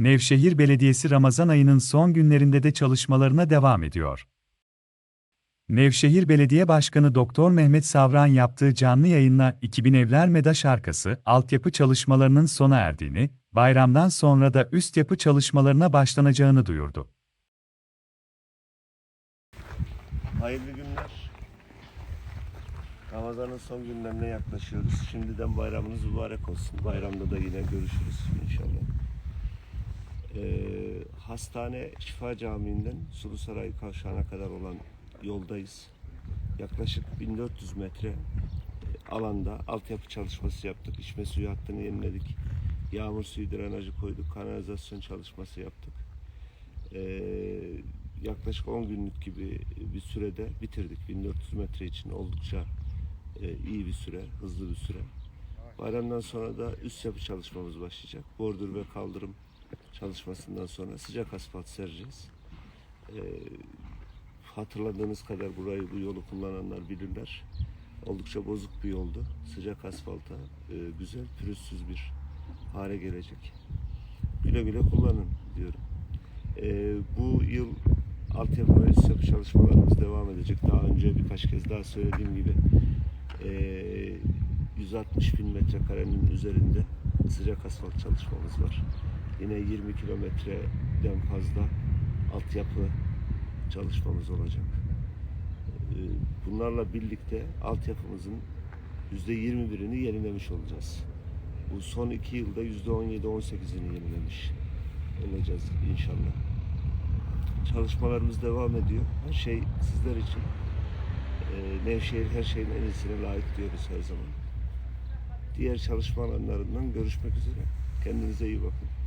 Nevşehir Belediyesi Ramazan ayının son günlerinde de çalışmalarına devam ediyor. Nevşehir Belediye Başkanı Doktor Mehmet Savran yaptığı canlı yayınla 2000 Evler MEDAŞ arkası altyapı çalışmalarının sona erdiğini, bayramdan sonra da üst yapı çalışmalarına başlanacağını duyurdu. Hayırlı günler. Ramazan'ın son günlerine yaklaşıyoruz. Şimdiden bayramınız mübarek olsun. Bayramda da yine görüşürüz inşallah. Ee, hastane Şifa Camii'nden Sulusaray Kavşağı'na kadar olan yoldayız. Yaklaşık 1400 metre e, alanda altyapı çalışması yaptık. İçme suyu hattını yeniledik. Yağmur suyu drenajı koyduk. Kanalizasyon çalışması yaptık. Ee, yaklaşık 10 günlük gibi bir sürede bitirdik. 1400 metre için oldukça e, iyi bir süre, hızlı bir süre. Bayramdan sonra da üst yapı çalışmamız başlayacak. Bordür ve kaldırım çalışmasından sonra sıcak asfalt sereceğiz. Ee, hatırladığınız kadar burayı, bu yolu kullananlar bilirler. Oldukça bozuk bir yoldu. Sıcak asfalta e, güzel, pürüzsüz bir hale gelecek. Güle güle kullanın diyorum. Ee, bu yıl altyapı ve üst çalışmalarımız devam edecek. Daha önce birkaç kez daha söylediğim gibi ee, 160 bin metrekarenin üzerinde sıcak asfalt çalışmamız var. Yine 20 kilometreden fazla altyapı çalışmamız olacak. Ee, bunlarla birlikte altyapımızın %21'ini yenilemiş olacağız. Bu son iki yılda %17-18'ini yenilemiş olacağız inşallah. Çalışmalarımız devam ediyor. Her şey sizler için. Ee, Nevşehir her şeyin en iyisine layık diyoruz her zaman. Diğer çalışma alanlarından görüşmek üzere. Kendinize iyi bakın.